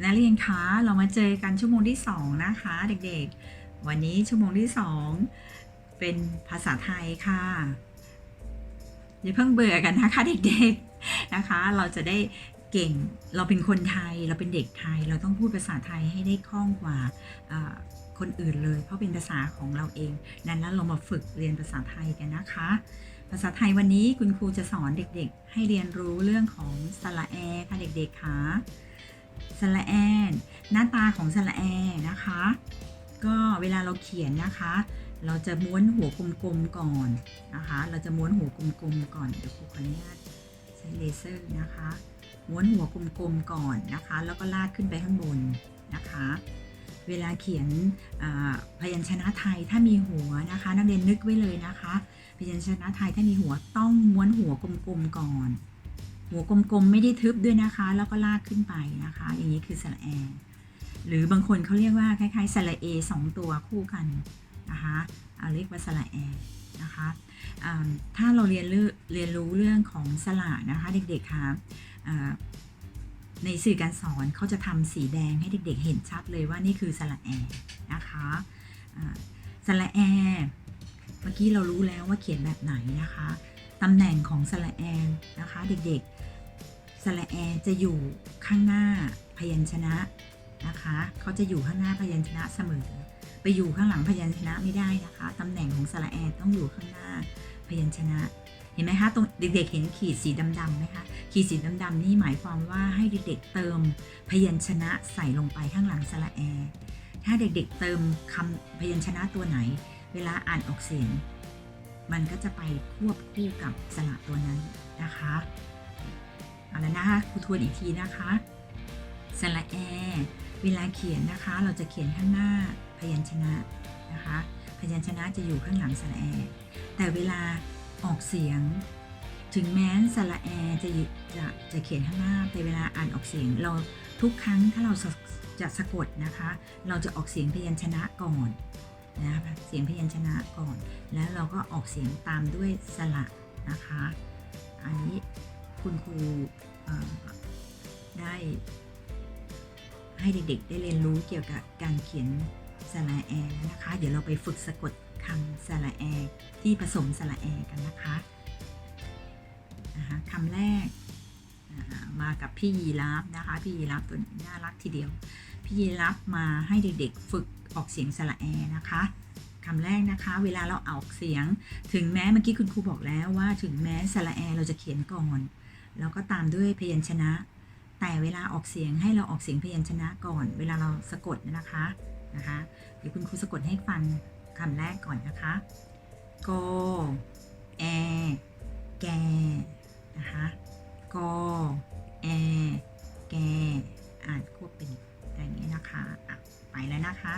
นักเรียนคะเรามาเจอกันชั่วโมงที่สองนะคะ เด็กๆ วันนี้ชั่วโมงที่สองเป็นภาษาไทยค่ะอย่าเพิ่งเบื่อกันนะคะ เด็กๆนะคะ เราจะได้เก่งเราเป็นคนไทยเราเป็นเด็กไทย เราต้องพูดภาษาไทยให้ได้คล่องกว่าคนอื่นเลย เพราะเป็นภาษาของเราเองดังนั้นเรามาฝึกเรียนภาษาไทยกันนะคะ ภาษาไทยวันนี้คุณครูจะสอนเด็กๆ ให้เรียนรู้เรื่องของสระแอค่ะเด็กๆค่ะ สระแอน หน้าตาของสระแอนะคะ ก็เวลาเราเขียนนะคะ เราจะม้วนหัวกลมๆก่อนนะคะ เราจะม้วนหัวกลมๆก่อนเดี๋ยวครูขออนุญาตใช้เลเซอร์นะคะ ม้วนหัวกลมๆก่อนนะคะ แล้วก็ลากขึ้นไปข้างบนนะคะ เวลาเขียนพยัญชนะไทยถ้ามีหัวนะคะ นักเรียนนึกไว้เลยนะคะ พยัญชนะไทยถ้ามีหัวต้องม้วนหัวกลมๆก่อน หัวกลมๆ ไม่ได้ทึบด้วยนะคะ แล้วก็ลากขึ้นไปนะคะ อย่างนี้คือสระแอ หรือบางคนเขาเรียกว่าคล้ายๆสระเอสองตัวคู่กันนะคะเอาเรียกว่าสระแอนะคะถ้าเราเรียนรู้เรียนรู้เรื่องของสระนะคะ เด็กๆคะอ่าในสื่อการสอนเขาจะทำสีแดงให้เด็กๆ เห็นชัดเลยว่านี่คือสระแอนะคะสระแอเมื่อกี้เรารู้แล้วว่าเขียนแบบไหนนะคะ ตำแหน่งของสระแอนะคะ เด็กๆ สระแอจะอยู่ข้างหน้าพยัญชนะนะคะเขาจะอยู่ข้างหน้าพยัญชนะเสมอ ไปอยู่ข้างหลังพยัญชนะไม่ได้นะคะตำแหน่งของสระแอต้องอยู่ข้างหน้าพยัญชนะ เห็นไหมคะตรงเด็กๆเห็นขีดสีดำๆไหมคะขีดสีดำๆนี่หมายความว่าให้เด็กๆเติมพยัญชนะใส่ลงไปข้างหลังสระแอถ้าเด็กๆเติมคำพยัญชนะตัวไหน เวลาอ่านออกเสียง มันก็จะไปควบคู่กับสระตัวนั้นนะคะ เอาละนะคะครูทวนอีกทีนะคะสระแอ เวลาเขียนนะคะ เราจะเขียนข้างหน้าพยัญชนะนะคะ พยัญชนะจะอยู่ข้างหลังสระแอ แต่เวลาออกเสียง ถึงแม้สระแอจะจะจะเขียนข้างหน้าแต่เวลาอ่านออกเสียง เราทุกครั้งถ้าเราจะสะกดนะคะ เราจะออกเสียงพยัญชนะก่อนนะคะเสียงพยัญชนะก่อน แล้วเราก็ออกเสียงตามด้วยสระนะคะ อันนี้ คุณครูได้ ให้เด็กๆ ได้เรียนรู้เกี่ยวกับการเขียนสระแอนะคะ เดี๋ยวเราไปฝึกสะกดคำสระแอที่ผสมสระแอกันนะคะนะคะคำแรกมากับพี่ยีราฟนะคะ พี่ยีราฟตัวนี้น่ารักทีเดียว พี่ยีราฟมาให้เด็กๆ ฝึกออกเสียงสระแอนะคะคำแรกนะคะ เวลาเราออกเสียง ถึงแม้เมื่อกี้คุณครูบอกแล้วว่า ถึงแม้สระแอเราจะเขียนก่อน แล้วก็ตามด้วยพยัญชนะ แต่เวลาออกเสียงให้เราออกเสียงพยัญชนะก่อน เวลาเราสะกดนะคะนะคะเดี๋ยวคุณครูสะกดให้ฟังคำแรกก่อนนะคะกแอแกนะคะกแอแกอ่านควบเป็นอย่างนี้นะคะอะไปแล้วนะคะ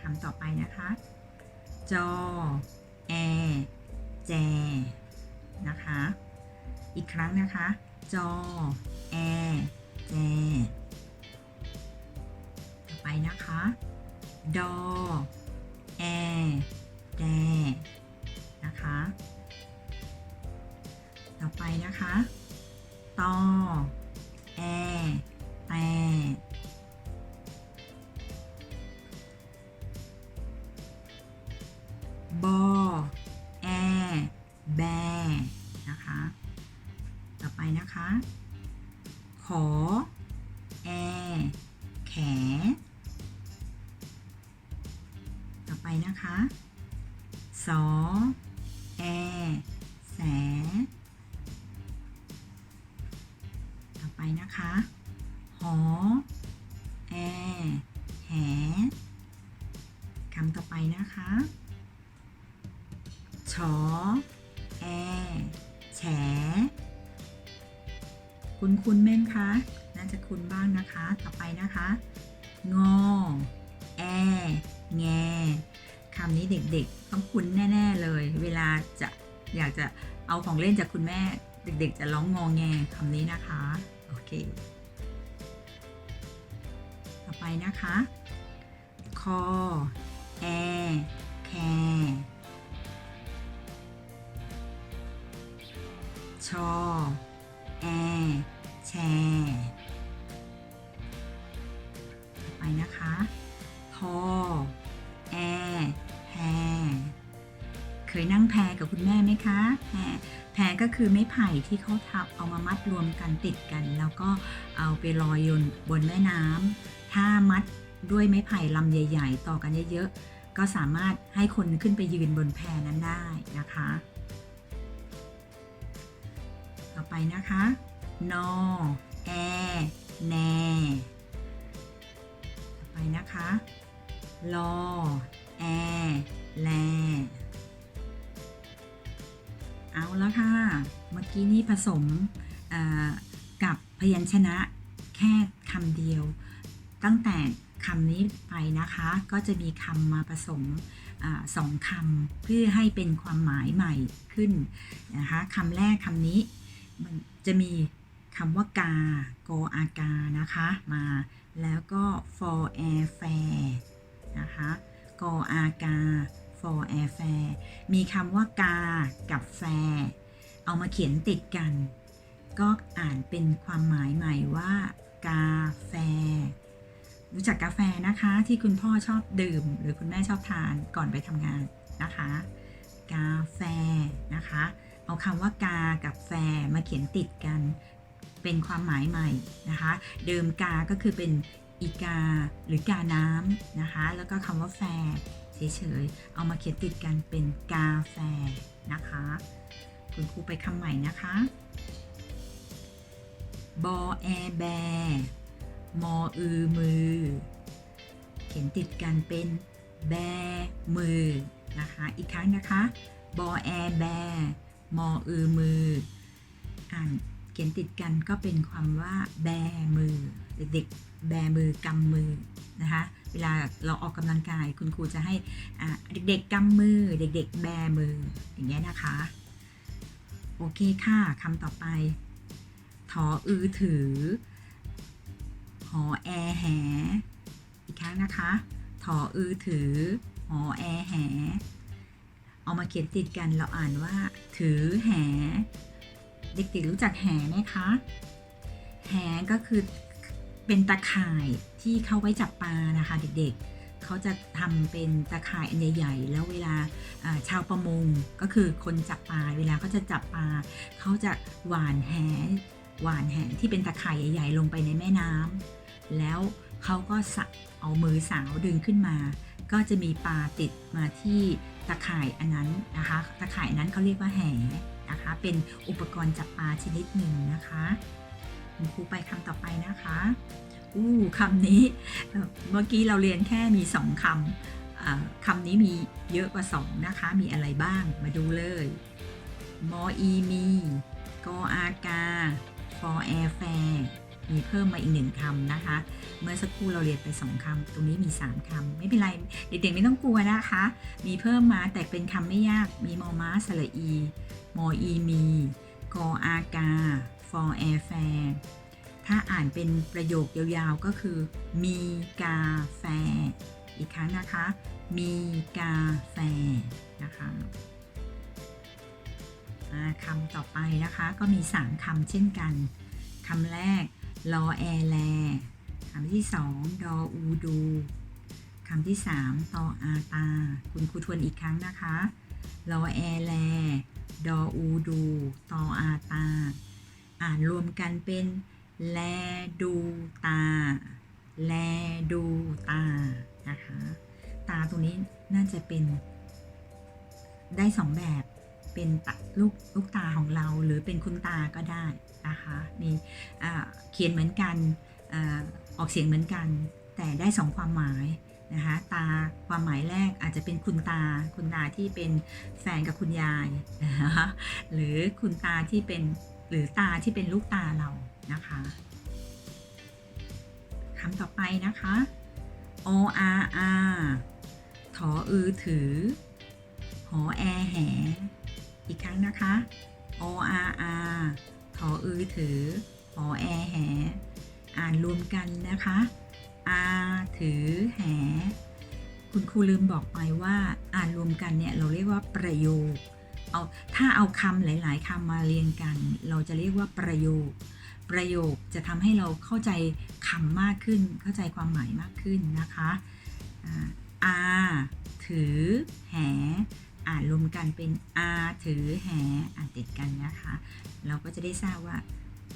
คำต่อไปนะคะจอ ครั้งนะคะ จอ แอแจต่อไปนะคะ ดอ แอแดนะคะ ต่อไปนะคะตอ แอ แตบอ สอแอแส ต่อไปนะคะ หอ แอ แห คำต่อไปนะคะชอแอ แฉ คุณคุณแม่นคะ น่าจะคุณบ้างนะคะ ต่อไปนะคะ งอ เด็กๆ ต้องคุ้นแน่ ๆเลย เวลาจะอยากจะเอาของเล่นจากคุณแม่ เด็กๆ จะร้องงองแงคำนี้นะคะ โอเค ต่อไปนะคะคอแอแคชอแอแชไปนะคะพอ ยนั่งแพกับคุณแม่ไหมคะ แพแพก็คือไม้ไผ่ที่เขาทับเอามามัดรวมกันติดกัน แล้วก็เอาไปลอยยนบนแม่น้ำถ้ามัดด้วยไม้ไผ่ลำใหญ่ ๆ ต่อกันเยอะๆก็สามารถให้คนขึ้นไปยืนบนแพนั้นได้นะคะ ต่อไปนะคะนอแอแนต่อไปนะคะลอแอ กี้นี่ผสมกับพยัญชนะแค่คำเดียว ตั้งแต่คำนี้ไปนะคะ ก็จะมีคำมาผสมอสองคำเพื่อให้เป็นความหมายใหม่ขึ้นนะคะคำแรกคำนี้มันจะมีคำว่ากาโกอากานะคะมาแล้วก็ for air fair นะคะกออากา for air fair มีคำว่ากากับแฟร์ เอามาเขียนติดกัน ก็อ่านเป็นความหมายใหม่ว่า กาแฟ รู้จักกาแฟนะคะที่คุณพ่อชอบดื่ม หรือคุณแม่ชอบทานก่อนไปทำงานนะคะ กาแฟนะคะ เอาคำว่ากากับแฟมาเขียนติดกัน เป็นความหมายใหม่นะคะ เดิมกาก็คือเป็นอีกาหรือกาน้ำนะคะ แล้วก็คำว่าแฟเฉยๆ เอามาเขียนติดกันเป็นกาแฟนะคะ คุณครูไปคำใหม่นะคะบอแอแบมออือมือ เขียนติดกันเป็นแบมือนะคะอีกครั้งนะคะบอแอแบมออือมืออ่านเขียนติดกันก็เป็นความว่าแบมือ เด็กๆแบมือกำมือนะคะเวลาเราออกกำลังกายคุณครูจะให้เด็กๆกำมือ เด็กๆ แบมืออย่างเงี้ยนะคะ โอเคค่ะคำต่อไป ถออือถือ หอแอแห อีกครั้งนะคะ ถออือถือ หอแอแห เอามาเขียนติดกันเราอ่านว่า ถือแห เด็กๆรู้จักแหไหมคะ แหก็คือเป็นตะข่ายที่เขาไว้จับปลานะคะเด็กๆ เขาจะทำเป็นตะข่ายอันใหญ่ ๆ แล้วเวลาชาวประมงก็คือคนจับปลาเวลาเขาจะจับปลาเขาจะหวานแหหวานแหที่เป็นตะข่ายใหญ่ ๆ ลงไปในแม่น้ำแล้วเขาก็สะเอามือสาวดึงขึ้นมา ก็จะมีปลาติดมาที่ตะข่ายอันนั้นนะคะตะข่ายนั้นเขาเรียกว่าแหนะคะเป็นอุปกรณ์จับปลาชนิดหนึ่งนะคะครูไปคำต่อไปนะคะ อู้คำนี้ เมื่อกี้เราเรียนแค่มีสองคำคำนี้มีเยอะกว่าสองนะคะ มีอะไรบ้าง มาดูเลย มออีมีกออากา for air fair มีเพิ่มมาอีกหนึ่งคำนะคะ เมื่อสักครู่เราเรียนไปสองคำตรงนี้มี3คำไม่เป็นไร เด็กๆไม่ต้องกลัวนะคะ มีเพิ่มมาแต่เป็นคำไม่ยาก มีมอม้าสระอี มออีมี กออากา for air fair ถ้าอ่านเป็นประโยคยาวๆก็คือ มีกาแฟ อีกครั้งนะคะ มีกาแฟนะคะอ่าคำต่อไปนะคะก็มี 3 คำเช่นกันคำแรกลอแอแลคำที่ 2 ดออูดูคำที่ 3 ตออาตา คุณครูทวนอีกครั้งนะคะลอแอแล ดออูดู ตออาตา อ่านรวมกันเป็น แลดูตา แลดูตา นะคะ ตาตรงนี้น่าจะเป็น ได้สองแบบ เป็นตลูกลูกตาของเรา หรือเป็นคุณตาก็ได้นะคะมีอ่เขียนเหมือนกันอออกเสียงเหมือนกัน แต่ได้สองความหมายนะคะ ตาความหมายแรกอาจจะเป็นคุณตา คุณตาที่เป็นแฟนกับคุณยายนะคะหรือคุณตาที่เป็นหรือตาที่เป็นลูกตาเรา นะคะคำต่อไปนะคะ o r r ถออือถือ หอแอแห อีกครั้งนะคะ o r r ถออือถือ หอแอแห อ่านรวมกันนะคะอาถือแห คุณครูลืมบอกไปว่าอ่านรวมกันเนี่ยเราเรียกว่าประโยค เอาถ้าเอาคำหลาย ๆคำมาเรียงกัน เราจะเรียกว่าประโยค ประโยคจะทำให้เราเข้าใจคำมากขึ้น เข้าใจความหมายมากขึ้นนะคะอ่าอาถือ แห อ่านรวมกันเป็นอาถือแห อ่านติดกันนะคะ เราก็จะได้ทราบว่า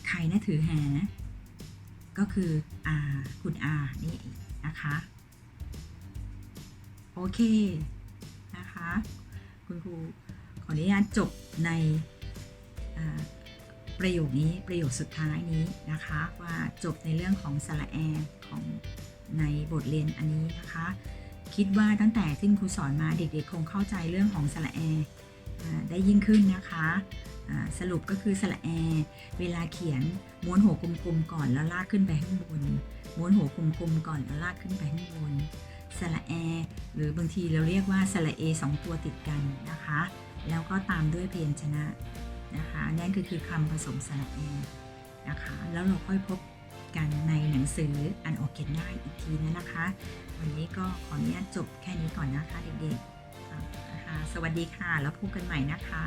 ใครนะถือแห ก็คืออาคุณอานี่เองนะคะ โอเคนะคะ คุณครูขออนุญาตจบในอ่า ประโยคนี้ประโยคสุดท้ายนี้นะคะว่าจบในเรื่องของสระแอของในบทเรียนอันนี้นะคะ คิดว่าตั้งแต่ที่ครูสอนมาเด็กๆ คงเข้าใจเรื่องของสระแออ่าได้ยิ่งขึ้นนะคะสรุปก็คือสระแอ เวลาเขียนม้วนหัวกลมๆก่อนแล้วลากขึ้นไปข้างบน ม้วนหัวกลมๆก่อนแล้วลากขึ้นไปข้างบนสระแอ หรือบางทีเราเรียกว่าสระเอสองตัวติดกันนะคะ แล้วก็ตามด้วยเพียัญชนะ นะคะนั่นก็คือคำผสมสระแอนะคะ แล้วเราค่อยพบกันในหนังสืออันออกเขียนได้อีกทีนะนะคะ วันนี้ก็ขออนุญาตจบแค่นี้ก่อนนะคะเด็กๆนะคะสวัสดีค่ะ แล้วพบกันใหม่นะคะ